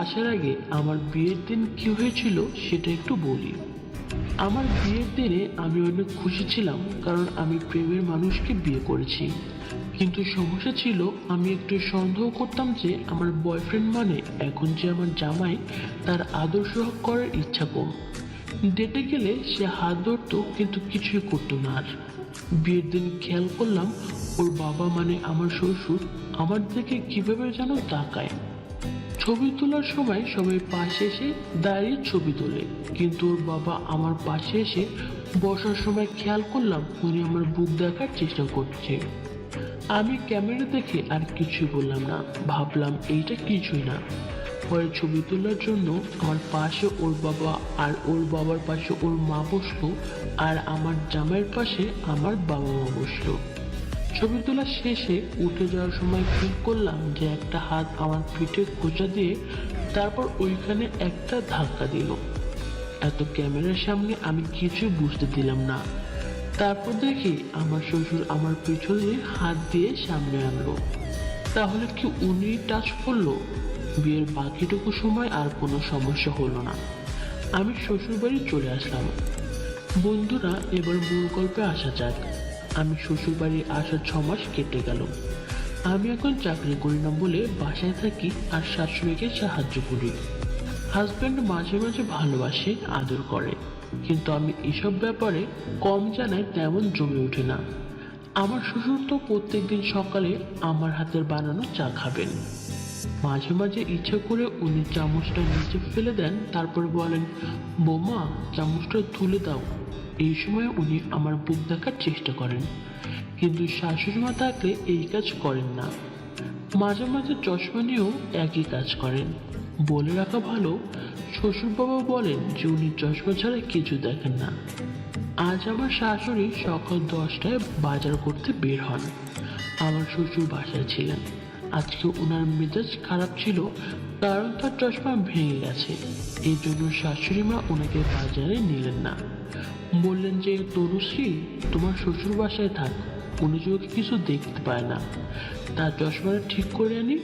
আসার আগে আমার বিয়ের দিন কি হয়েছিল সেটা একটু বলি। আমার বিয়ের দিনে আমি অনেক খুশি ছিলাম কারণ আমি প্রেমের মানুষকে বিয়ে করেছি। কিন্তু সমস্যা ছিল, আমি একটু সন্দেহ করতাম যে আমার বয়ফ্রেন্ড মানে এখন যে আমার জামাই, তার আদর্শ করার ইচ্ছা কম। ডেটে গেলে সে হাত ধরতো, কিন্তু কিছুই করতো না আর। বিয়ের দিন খেয়াল করলাম, ওর বাবা মানে আমার শ্বশুর, আমার দিকে কীভাবে যেন তাকায়। ছবি তোলার সময় সবাই পাশে এসে দাঁড়িয়ে ছবি তোলে। কিন্তু ওর বাবা আমার পাশে এসে বসার সময় খেয়াল করলাম উনি আমার বুক দেখার চেষ্টা করছে। আমি ক্যামেরা দেখে আর কিছুই বললাম না। ভাবলাম এইটা কিছুই না। পরে ছবি তোলার জন্য আমার পাশে ওর বাবা আর ওর বাবার পাশে ওর মা বসল আর আমার জামাইয়ের পাশে আমার বাবা মা বসল। ছবি তোলা শেষে উঠে যাওয়ার সময় ফিল করলাম যে একটা হাত আমার পিঠে খোঁচা দিয়ে তারপর ওইখানে একটা ধাক্কা দিল। এত ক্যামেরার সামনে আমি কিছু বুঝতে দিলাম না। তারপর দেখি আমার শ্বশুর আমার পিছনে হাত দিয়ে সামনে আনলো। তাহলে কি উনি টাচ করল? বিয়ের বাকিটুকু সময় আর কোনো সমস্যা হলো না। আমি শ্বশুর বাড়ি চলে আসলাম। বন্ধুরা, এবার মূল গল্পে আসা যাক। আমি শ্বশুর বাড়ি আসার ছ মাস কেটে গেল। আমি এখন চাকরি করি না বলে বাসায় থাকি আর শাশুড়িকে সাহায্য করি। হাজব্যান্ড মাঝে মাঝে ভালোবাসে, আদর করে। কিন্তু আমি এসব ব্যাপারে কম জানাই তেমন জমে ওঠে না। আমার শ্বশুর তো প্রত্যেকদিন সকালে আমার হাতের বানানো চা খাবেন। মাঝে মাঝে ইচ্ছে করে উনি চামচটা নিচে ফেলে দেন, তারপর বলেন, বোমা, চামচটা তুলে দাও। এই সময় উনি আমার বুক দেখার চেষ্টা করেন। কিন্তু শাশুড়ি মা থাকলে এই কাজ করেন না। মাঝে মাঝে চশমা নিয়েও একই কাজ করেন। বলে রাখা ভালো শ্বশুর বাবা বলেন যে উনি চশমা ছাড়া কিছু দেখেন না। আজ আমার শাশুড়ি সকাল দশটায় বাজার করতে বের হন। আমার শ্বশুর বাসায় ছিলেন। আজকে ওনার মেজাজ খারাপ ছিল, কারণ তার চশমা ভেঙে গেছে। এই জন্য শাশুড়ি মা ওনাকে বাজারে নিলেন না। বললেন যে, তনুশ্রী, তোমার শ্বশুর বাসায় থাক। উনি চোখে কিছু দেখতে পায় না। তার চশমাটা ঠিক করে আনি।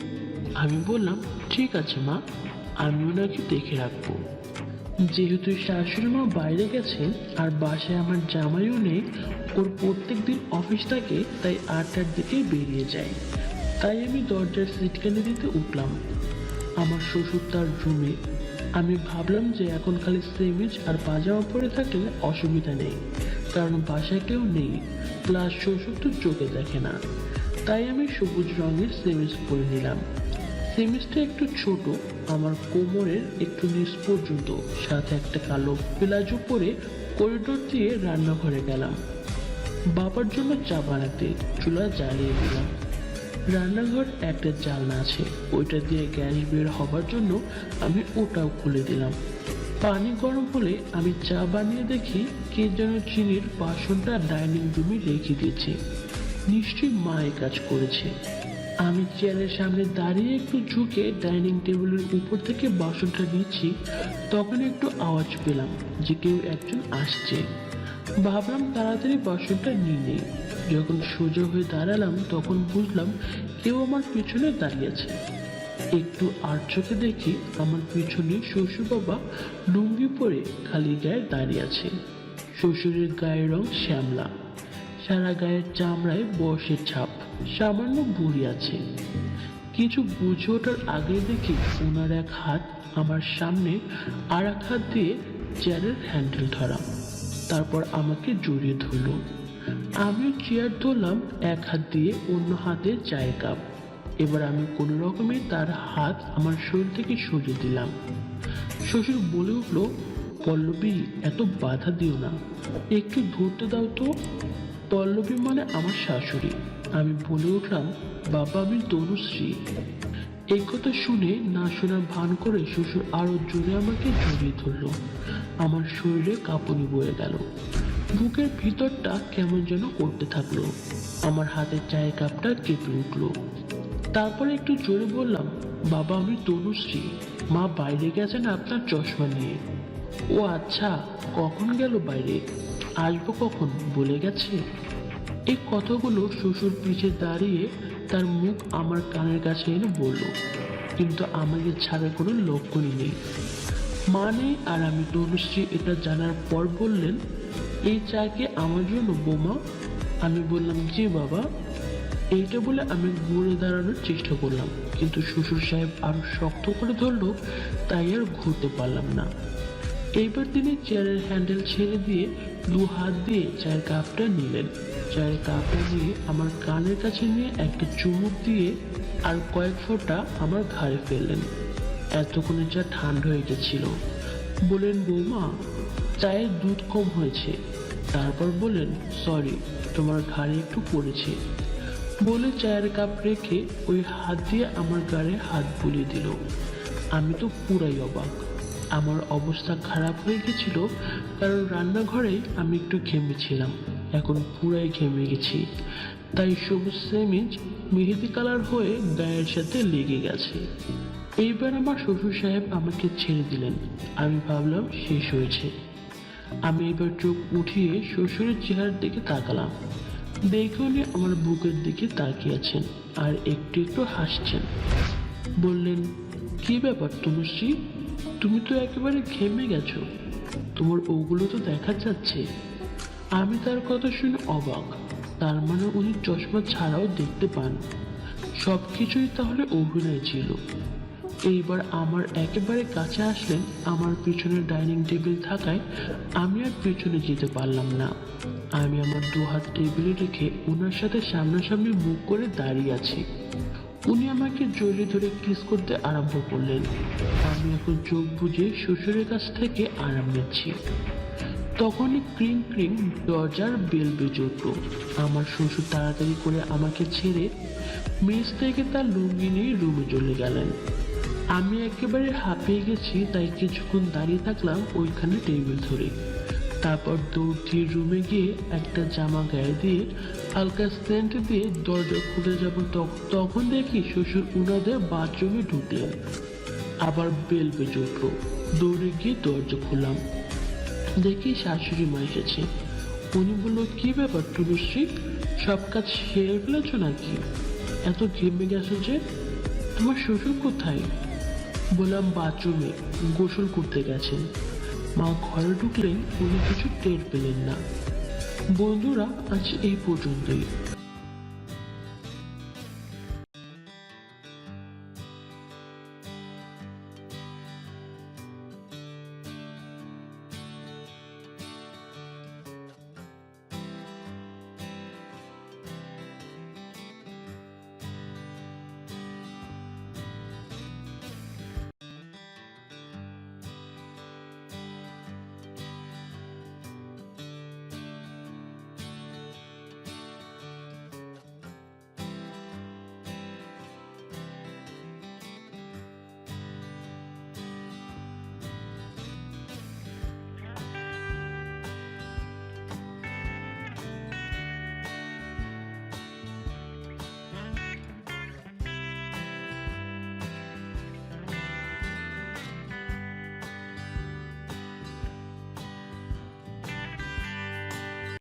আমি বললাম, ঠিক আছে মা, আমি ওনাকে দেখে রাখব। যেহেতু শাশুড়ি মা বাইরে গেছেন, আর বাসায় আমার জামাইও নেই, ওর প্রত্যেক দিন অফিস থাকে, তাই আটটার দিকে বেরিয়ে যায়। তাই আমি দরজার সিটকানি দিতে উঠলাম। আমার শ্বশুর তার রুমে আমি ভাবলাম যে এখন খালি সেমিজ আর পাজামা পরে থাকলে অসুবিধা নেই, কারণ বাসায় কেউ নেই প্লাস শ্বশুর তো চোখে দেখে না। তাই আমি সবুজ রঙের সেমিজ পরে নিলাম। সেমিজটা একটু ছোট, আমার কোমরের একটু নিচ পর্যন্ত, সাথে একটা কালো প্লাজো পরে করিডোর দিয়ে রান্নাঘরে গেলাম। বাবার জন্য চা বানাতে, চুলা জ্বালিয়ে দিলাম। রান্নাঘর একটা জানলা আছে। ওইটা দিয়ে গ্যাস বের হবার জন্য আমি ওটাও খুলে দিলাম। পানি গরম হলে আমি চা বানিয়ে দেখি কে যেন চিনির বাসনটা ডাইনিং রুমে রেখে দিয়েছে। নিশ্চয়ই মায়ের কাজ করেছে। আমি চেয়ারের সামনে দাঁড়িয়ে একটু ঝুঁকে ডাইনিং টেবিলের উপর থেকে বাসনটা নিচ্ছি, তখন একটু আওয়াজ পেলাম যে কেউ একজন আসছে। ভাবলাম তাড়াতাড়ি বাসনটা নিয়ে নেই। যখন সোজা হয়ে দাঁড়ালাম, তখন বুঝলাম কেউ আমার পিছনে দাঁড়িয়েছে একটু আর চোখে দেখি আমার পিছনে শ্বশুর বাবা লুঙ্গি পরে খালি গায়ে দাঁড়িয়ে আছে। শ্বশুরের গায়ের রং শ্যামলা। সারা গায়ের চামড়ায় বয়সের ছাপ, সামান্য বুড়ি আছে। কিছু বুঝে ওঠার আগে দেখি ওনার এক হাত আমার সামনে আর এক হাত দিয়ে চেয়ারের হ্যান্ডেল ধরা। তারপর আমাকে জড়িয়ে ধরলো। আমি চেয়ার ধরলাম, এক হাত দিয়ে অন্য হাতে চায়ের কাপ এবার আমি কোনো রকমে তার হাত আমার শরীর থেকে সরিয়ে দিলাম। শ্বশুর বলে উঠল, পল্লবী, এত বাধা দিও না। একটু ধরতে দাও তো। পল্লবী মানে আমার শাশুড়ি। আমি বলে উঠলাম, বাবা আমি তনুশ্রী। এই কথা শুনে না শোনার ভান করে শ্বশুর আরও জোরে আমাকে জড়িয়ে ধরলো। আমার শরীরে কাঁপুনি বয়ে গেল। বুকের ভিতরটা কেমন যেন করতে থাকল। আমার হাতের চায়ের কাপটা কেঁপে উঠল। তারপরে একটু জোরে বললাম, বাবা, আমি তনুশ্রী। মা বাইরে গেছেন আপনার চশমা নিয়ে? ও আচ্ছা কখন গেল বাইরে? আসব কখন, বলে গেছে। এই কথাগুলো শ্বশুর পিছে দাঁড়িয়ে তার মুখ আমার কানের কাছে এনে বলল, কিন্তু আমাকে ছাড়া কোনো লক্ষণই নেই। মা নেই আর আমি তনুশ্রী এটা জানার পর বললেন, এই চা কি আমার জন্য বোমা? আমি বললাম, জি বাবা। এইটা বলে আমি ঘুরে দাঁড়ানোর চেষ্টা করলাম, কিন্তু শ্বশুর সাহেব আরও শক্ত করে ধরলো, তাই আর ঘুরতে পারলাম না। এইবার তিনি চেয়ারের হ্যান্ডেল ছেড়ে দিয়ে দু হাত দিয়ে চায়ের কাপটা নিলেন। চায়ের কাপটা নিয়ে আমার কানের কাছে নিয়ে একটা চুমুক দিয়ে আর কয়েক ফোঁটা আমার ঘাড়ে ফেললেন। এতক্ষণে চা ঠান্ডা হয়ে গেছিল। বলেন বৌমা, চায়ের দুধ কম হয়েছে। তারপর বলেন সরি, তোমার ঘাড়ে একটু পড়েছে। বলে চায়ের কাপ রেখে ওই হাত দিয়ে আমার গাড়ে হাত বুলিয়ে দিল। আমি তো পুরাই অবাক। আমার অবস্থা খারাপ হয়ে গেছিল, কারণ রান্নাঘরেই আমি একটু ঘেমেছিলাম এখন পুরাই ঘেমে গেছি। তাই সবুজ সেমিজ মেহেদি কালার হয়ে গায়ের সাথে লেগে গেছে। এইবার আমার শ্বশুর সাহেব আমাকে ছেড়ে দিলেন। আমি ভাবলাম শেষ হয়েছে। আমি এবার চোখ উঠিয়ে শ্বশুরের চেহারার দিকে তাকালাম। দেখে উনি আমার বুকের দিকে তাকিয়ে আছেন আর একটু একটু হাসছেন। বললেন, কি ব্যাপার তনুশ্রী? তুমি তো একেবারে ঘেমে গেছো। তোমার ওগুলো তো দেখা যাচ্ছে। আমি তার কথা শুনে অবাক। তার মানে উনি চশমা ছাড়াও দেখতে পান। সব কিছুই তাহলে অভিনয় ছিল। এইবার আমার একেবারে কাছে আসলেন আমার পিছনে ডাইনিং টেবিল থাকায় আমি আর পিছনে যেতে পারলাম না। আমি আমার দু হাত টেবিলে রেখে ওনার সাথে সামনাসামনি মুখ করে দাঁড়িয়ে আছি। উনি আমাকে জড়িয়ে ধরে কিস করতে আরম্ভ করলেন। আমি এখন চোখ বুঝে শ্বশুরের কাছ থেকে আরাম নিচ্ছি। তখনই ক্রিং ক্রিং দরজার বেল বেজে উঠল। আমার শ্বশুর তাড়াতাড়ি করে আমাকে ছেড়ে মেজ থেকে তার লুঙ্গি নিয়ে রুমে চলে গেলেন। আমি একেবারে হাঁপিয়ে গেছি, তাই কিছুক্ষণ দাঁড়িয়ে থাকলাম ওইখানে টেবিল ধরে। তারপর দৌড় দিয়ে রুমে গিয়ে একটা জামা গায়ে দিয়ে, হালকা সেন্ট দিয়ে দরজা খুলে যাব তখন দেখি শ্বশুর উনাদের বাথরুমে ঢুকলেন। আবার বেল বেজে উঠল। দৌড়ে গিয়ে দরজা খুললাম। দেখি শাশুড়ি মা এসেছে। উনি বলল, কি ব্যাপার টুলুশ্রী? সব কাজ সেরে ফেলেছ নাকি? এত ঘেমে গেছো যে? তোমার শ্বশুর কোথায়? বললাম, বাথরুমে, গোসল করতে গেছেন। মা ঘরে ঢুকলেন, উনি কিছু টের পেলেন না। বন্ধুরা, আজ এই পর্যন্তই।